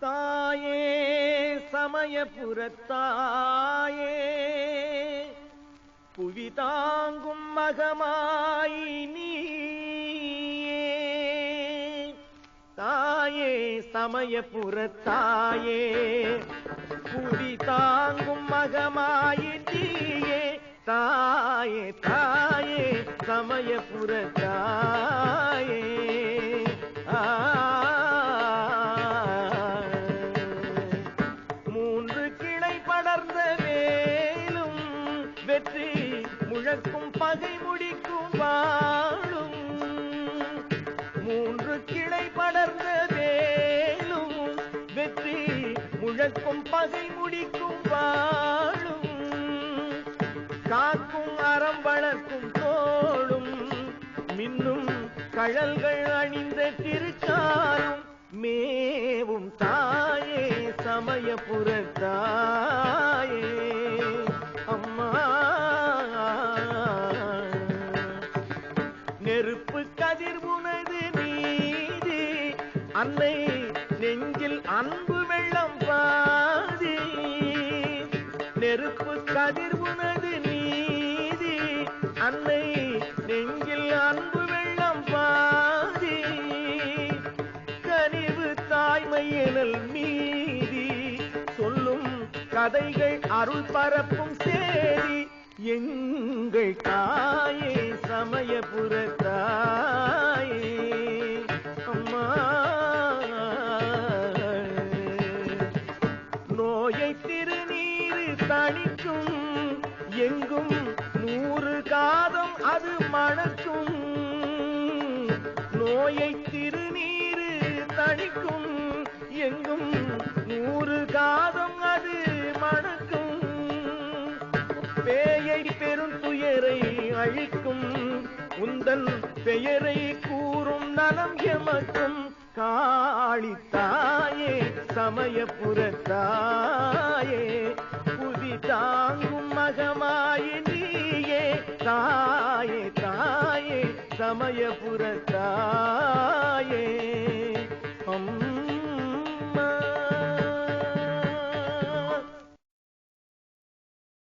தாயே சமயபுரத்தாயே புவி தாங்கும் மகமாய் நீயே. தாயே சமயபுரத்தாயே புவி தாங்கும் மகமாய் நீயே. தாயே தாயே சமயபுரத்தாயே படர்ந்த வேலும் வெற்றி முழக்கும் பகை முடிக்கும் வாழும். மூன்று கிளை படர்ந்த வேலும் வெற்றி முழக்கும் பகை முடிக்கும் வாழும். காக்கும் அறம் வளர்க்கும் தோளும் மின்னும் கழல்கள் அணிந்த திருச்சாரும் மேவும் தாயே சமய புறத்தார். அன்னை நெஞ்சில் அன்பு வெள்ளம் பாதி. நெருப்பு கதிர் உனது நீதி. அன்னை நெஞ்சில் அன்பு வெள்ளம் பாதி. கனிவு தாய்மையினல் மீதி. சொல்லும் கதைகள் அருள் பரப்பும் சேரி எங்கள் தாயே சமயபுரத்தாயே நோயை திருநீரு தணிக்கும். எங்கும் நூறு காதம் அது மணக்கும். நோயை திருநீரு தணிக்கும். எங்கும் நூறு காதம் அது மணக்கும். பேயை பெரும் துயரை அழிக்கும். உந்தன் பெயரை கூறும் நலம் எமக்கும். காளித்தாயே சமயபுரத்தாயே புதி தாங்கும் மகமாய நீயே தாயே தாயே சமயபுரத்தாயே